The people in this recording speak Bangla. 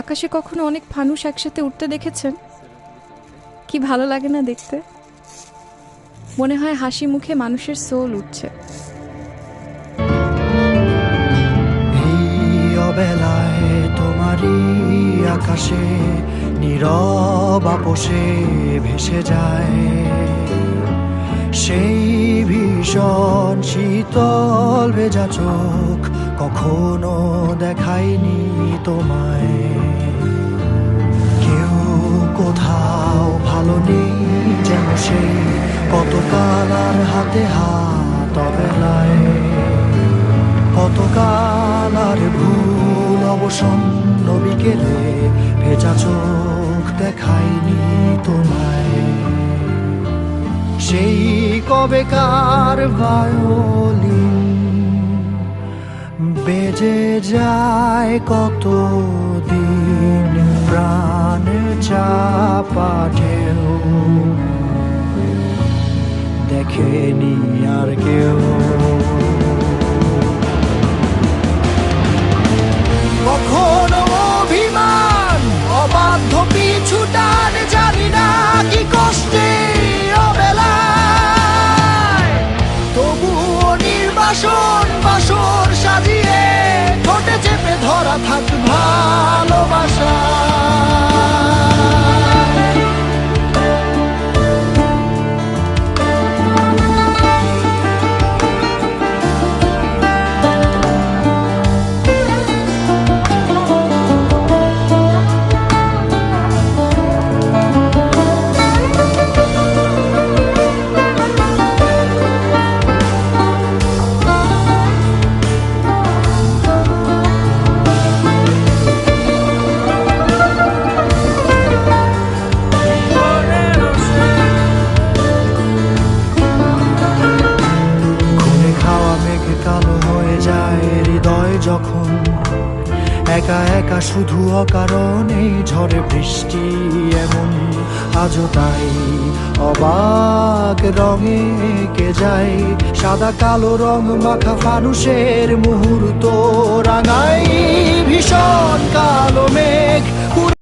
আকাশে কখনো অনেক ফানুস একসাথে উঠতে দেখেছেন? কি ভালো লাগে না দেখতে? মনে হয় হাসি মুখে মানুষের সোল উঠছে। এই অবেলায় তোমারই আকাশে নীরব আপোষে ভেসে যায়। সেই ভীষণ শীতল ভেজা চোখ কখনো দেখায়নি তোমায়। কোথাও ভালো নেই যেন সেই কতকাল আর হাতে হাত অবেলায়। কতকাল আর ভুল অবসন্ন বিকেলে ভেজা চোখ দেখায়নি তোমায়। সেই কবেকার ভায়োলিন বেজে যায় কত দিন প্রাণ। দেখেনি আর কেউ। কখনো অভিমান, অবাধ্য পিছু টান, জানি না কি কষ্টে অবেলায়। তবুও নির্বাসন বাসর সাজিয়ে ঠোঁটে চেপে ধরা থাক ভালোবাসা একা একা শুধু অকারণে ঝড়ে বৃষ্টি এমন। আজও তাই অবাক রঙে কে যায় সাদা কালো রং মাখা ফানুষের মুহূর্ত।